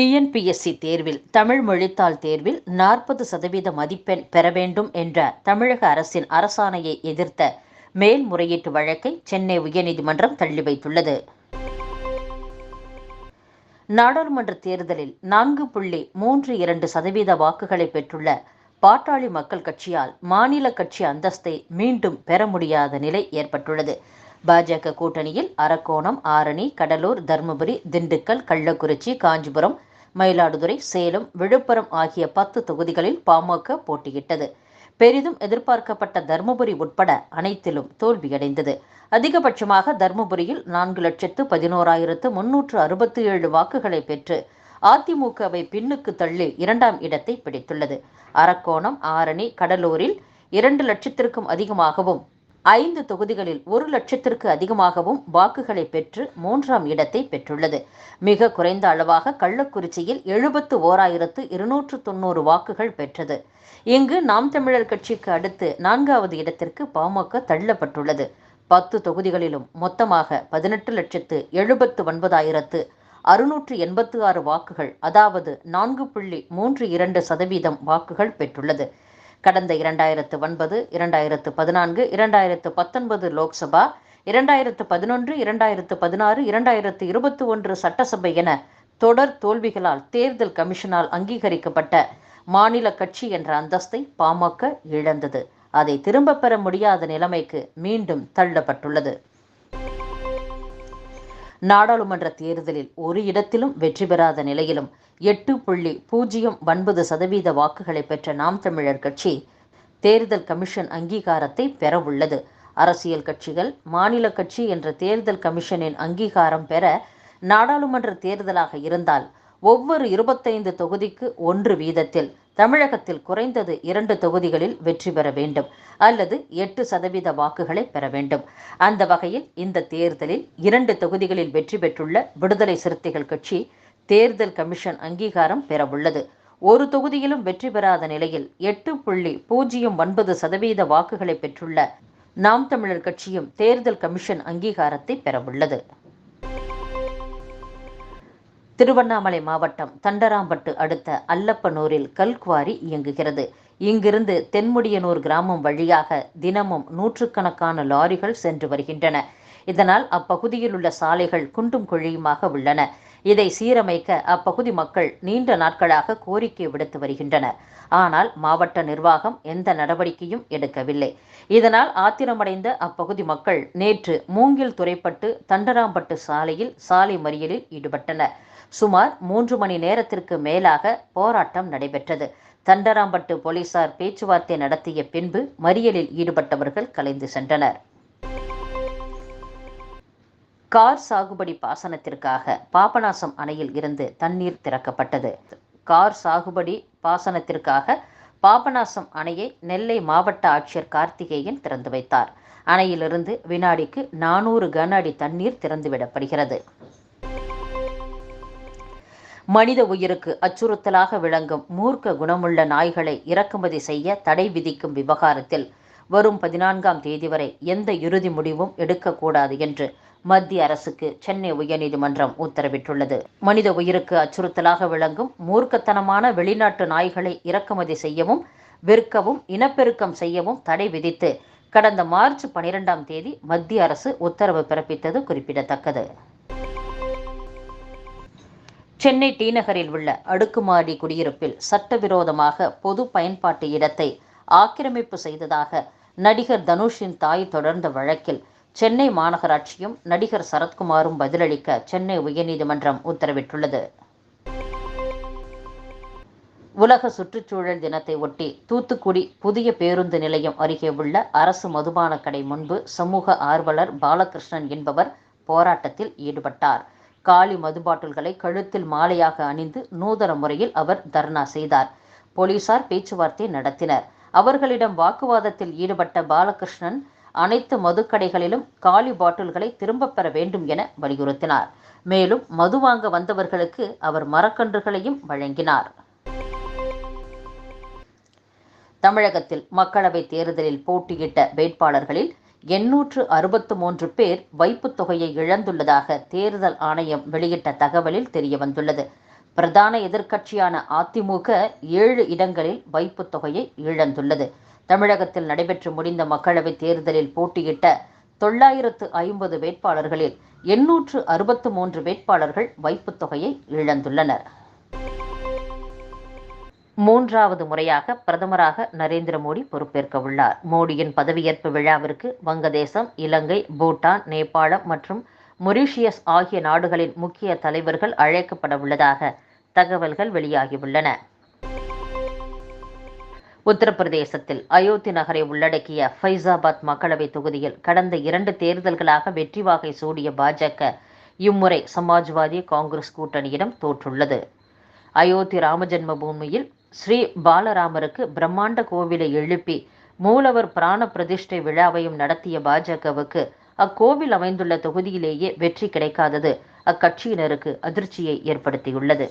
TNPSC தேர்வில் தமிழ் மொழித்தாள் தேர்வில் நாற்பது சதவீத மதிப்பெண் பெற வேண்டும் என்ற தமிழக அரசின் அரசாணையை எதிர்த்த மேல்முறையீட்டு வழக்கை சென்னை உயர்நீதிமன்றம் தள்ளி வைத்துள்ளது. நாடாளுமன்ற தேர்தலில் நான்கு புள்ளி மூன்று இரண்டு சதவீத வாக்குகளை பெற்றுள்ள பாட்டாளி மக்கள் கட்சியால் மாநில கட்சி அந்தஸ்தை மீண்டும் பெற முடியாத நிலை ஏற்பட்டுள்ளது. பாஜக கூட்டணியில் அரக்கோணம் ஆரணி கடலூர் தருமபுரி திண்டுக்கல் கள்ளக்குறிச்சி காஞ்சிபுரம் மயிலாடுதுறை சேலம் விழுப்புரம் ஆகிய பத்து தொகுதிகளில் பாமக போட்டியிட்டது. பெரிதும் எதிர்பார்க்கப்பட்ட தருமபுரி உட்பட அனைத்திலும் தோல்வியடைந்தது. அதிகபட்சமாக தருமபுரியில் நான்கு லட்சத்து பதினோராயிரத்து முன்னூற்று அறுபத்தி ஏழு வாக்குகளை பெற்று அதிமுகவை பின்னுக்கு தள்ளி இரண்டாம் இடத்தை பிடித்துள்ளது. அரக்கோணம் ஆரணி கடலூரில் இரண்டு லட்சத்திற்கும் அதிகமாகவும் ஐந்து தொகுதிகளில் ஒரு லட்சத்திற்கு அதிகமாகவும் வாக்குகளை பெற்று மூன்றாம் இடத்தை பெற்றுள்ளது. மிக குறைந்த அளவாக கள்ளக்குறிச்சியில் எழுபத்து ஓராயிரத்து இருநூற்று தொண்ணூறு வாக்குகள் பெற்றது. இங்கு நாம் தமிழர் கட்சிக்கு அடுத்து நான்காவது இடத்திற்கு பாமக தள்ளப்பட்டுள்ளது. பத்து தொகுதிகளிலும் மொத்தமாக பதினெட்டு லட்சத்து எழுபத்து ஒன்பதாயிரத்து அறுநூற்று எண்பத்து ஆறு வாக்குகள் அதாவது நான்கு புள்ளி மூன்று இரண்டு சதவீதம் வாக்குகள் பெற்றுள்ளது. கடந்த இரண்டாயிரத்து ஒன்பது இரண்டாயிரத்து பதினான்கு இரண்டாயிரத்து பத்தொன்பது லோக்சபா இரண்டாயிரத்து பதினொன்று இரண்டாயிரத்து பதினாறு இரண்டாயிரத்து இருபத்தி ஒன்று சட்டசபை என தொடர் தோல்விகளால் தேர்தல் கமிஷனால் அங்கீகரிக்கப்பட்ட மாநில கட்சி என்ற அந்தஸ்தை பாமக இழந்தது. அதை திரும்பப் பெற முடியாத நிலைமைக்கு மீண்டும் தள்ளப்பட்டுள்ளது. நாடாளுமன்ற தேர்தலில் ஒரு இடத்திலும் வெற்றி பெறாத நிலையிலும் எட்டு புள்ளி பூஜ்ஜியம் ஒன்பது சதவீத வாக்குகளை பெற்ற நாம் தமிழர் கட்சி தேர்தல் கமிஷன் அங்கீகாரத்தை பெறவுள்ளது. அரசியல் கட்சிகள் மாநில கட்சி என்ற தேர்தல் கமிஷனின் அங்கீகாரம் பெற நாடாளுமன்ற தேர்தலாக இருந்தால் ஒவ்வொரு இருபத்தைந்து தொகுதிக்கு ஒன்று வீதத்தில் தமிழகத்தில் குறைந்தது இரண்டு தொகுதிகளில் வெற்றி பெற வேண்டும் அல்லது எட்டு சதவீத வாக்குகளை பெற வேண்டும். அந்த வகையில் இந்த தேர்தலில் இரண்டு தொகுதிகளில் வெற்றி பெற்றுள்ள விடுதலை சிறுத்தைகள் கட்சி தேர்தல் கமிஷன் அங்கீகாரம் பெறவுள்ளது. ஒரு தொகுதியிலும் வெற்றி பெறாத நிலையில் எட்டு புள்ளி பூஜ்ஜியம் ஒன்பது சதவீத வாக்குகளை பெற்றுள்ள நாம் தமிழர் கட்சியும் தேர்தல் கமிஷன் அங்கீகாரத்தை பெறவுள்ளது. திருவண்ணாமலை மாவட்டம் தண்டராம்பட்டு அடுத்த அல்லப்பனூரில் கல்குவாரி இயங்குகிறது. இங்கிருந்து தென்முடியனூர் கிராமம் வழியாக தினமும் நூற்றுக்கணக்கான லாரிகள் சென்று வருகின்றன. இதனால் அப்பகுதியில் உள்ள சாலைகள் குண்டும் குழியுமாக உள்ளன. இதை சீரமைக்க அப்பகுதி மக்கள் நீண்ட நாட்களாக கோரிக்கை விடுத்து வருகின்றனர். ஆனால் மாவட்ட நிர்வாகம் எந்த நடவடிக்கையும் எடுக்கவில்லை. இதனால் ஆத்திரமடைந்த அப்பகுதி மக்கள் நேற்று மூங்கில் துறைப்பட்டு தண்டராம்பட்டு சாலையில் சாலை மறியலில் ஈடுபட்டனர். சுமார் மூன்று மணி நேரத்திற்கு மேலாக போராட்டம் நடைபெற்றது. தண்டராம்பட்டு போலீசார் பேச்சுவார்த்தை நடத்திய பின்பு மறியலில் ஈடுபட்டவர்கள் கலைந்து சென்றனர். கார் சாகுபடி பாசனத்திற்காக பாபநாசம் அணையில் இருந்து தண்ணீர் திறக்கப்பட்டது. கார் சாகுபடி பாசனத்திற்காக பாபநாசம் அணையை நெல்லை மாவட்ட ஆட்சியர் கார்த்திகேயன் திறந்து வைத்தார். அணையிலிருந்து வினாடிக்கு நானூறு கன அடி தண்ணீர் திறந்துவிடப்படுகிறது. மனித உயிருக்கு அச்சுறுத்தலாக விளங்கும் மூர்க்க குணமுள்ள நாய்களை இறக்குமதி செய்ய தடை விதிக்கும் விவகாரத்தில் வரும் பதினான்காம் தேதி வரை எந்த இறுதி முடிவும் எடுக்கக்கூடாது என்று மத்திய அரசுக்கு சென்னை உயர்நீதிமன்றம் உத்தரவிட்டுள்ளது. மனித உயிருக்கு அச்சுறுத்தலாக விளங்கும் மூர்க்கத்தனமான வெளிநாட்டு நாய்களை இறக்குமதி செய்யவும் விற்கவும் இனப்பெருக்கம் செய்யவும் தடை விதித்து கடந்த மார்ச் பனிரெண்டாம் தேதி மத்திய அரசு உத்தரவு பிறப்பித்தது குறிப்பிடத்தக்கது. சென்னை டி நகரில் உள்ள அடுக்குமாடி குடியிருப்பில் சட்டவிரோதமாக பொது பயன்பாட்டு இடத்தை ஆக்கிரமிப்பு செய்ததாக நடிகர் தனுஷின் தாய் தொடர்ந்த வழக்கில் சென்னை மாநகராட்சியும் நடிகர் சரத்குமாரும் பதிலளிக்க சென்னை உயர்நீதிமன்றம் உத்தரவிட்டுள்ளது. உலக சுற்றுச்சூழல் தினத்தை ஒட்டி தூத்துக்குடி புதிய பேருந்து நிலையம் அருகே உள்ள அரசு மதுபான கடை முன்பு சமூக ஆர்வலர் பாலகிருஷ்ணன் என்பவர் போராட்டத்தில் ஈடுபட்டார். காலி மது பாட்டில்களை கழுத்தில் மாலையாக அணிந்து நூதன முறையில் அவர் தர்ணா செய்தார். போலீசார் பேச்சுவார்த்தை நடத்தினர். அவர்களிடம் வாக்குவாதத்தில் ஈடுபட்ட பாலகிருஷ்ணன் அனைத்து மதுக்கடைகளிலும் காலி பாட்டில்களை திரும்பப் பெற வேண்டும் என வலியுறுத்தினார். மேலும் மது வாங்க வந்தவர்களுக்கு அவர் மரக்கன்றுகளையும் வழங்கினார். தமிழகத்தில் மக்களவைத் தேர்தலில் போட்டியிட்ட வேட்பாளர்களில் எண்ணூற்று அறுபத்து மூன்று பேர் வைப்புத் தொகையை இழந்துள்ளதாக தேர்தல் ஆணையம் வெளியிட்ட தகவலில் தெரியவந்துள்ளது. பிரதான எதிர்க்கட்சியான அதிமுக ஏழு இடங்களில் வைப்புத் தொகையை இழந்துள்ளது. தமிழகத்தில் நடைபெற்று முடிந்த மக்களவைத் தேர்தலில் போட்டியிட்ட தொள்ளாயிரத்து ஐம்பது வேட்பாளர்களில் எண்ணூற்று அறுபத்து மூன்று வேட்பாளர்கள் வைப்புத் தொகையை இழந்துள்ளனர். மூன்றாவது முறையாக பிரதமராக நரேந்திர மோடி பொறுப்பேற்க உள்ளார். மோடியின் பதவியேற்பு விழாவிற்கு வங்கதேசம் இலங்கை பூட்டான் நேபாளம் மற்றும் மொரீஷியஸ் ஆகிய நாடுகளின் முக்கிய தலைவர்கள் அழைக்கப்பட உள்ளதாக தகவல்கள் வெளியாகியுள்ளன. உத்தரப்பிரதேசத்தில் அயோத்தி நகரை உள்ளடக்கிய ஃபைசாபாத் மக்களவை தொகுதியில் கடந்த இரண்டு தேர்தல்களாக வெற்றி வாகை சூடிய பாஜக இம்முறை சமாஜ்வாதி காங்கிரஸ் கூட்டணியிடம் தோற்றுள்ளது. அயோத்தி ராமஜென்ம பூமியில் ஸ்ரீ பாலராமருக்கு பிரம்மாண்ட கோவிலை எழுப்பி மூலவர் பிராண பிரதிஷ்டை விழாவையும் நடத்திய பாஜகவுக்கு அக்கோவில் அமைந்துள்ள தொகுதியிலேயே வெற்றி கிடைக்காதது அக்கட்சியினருக்கு அதிர்ச்சியை ஏற்படுத்தியுள்ளது.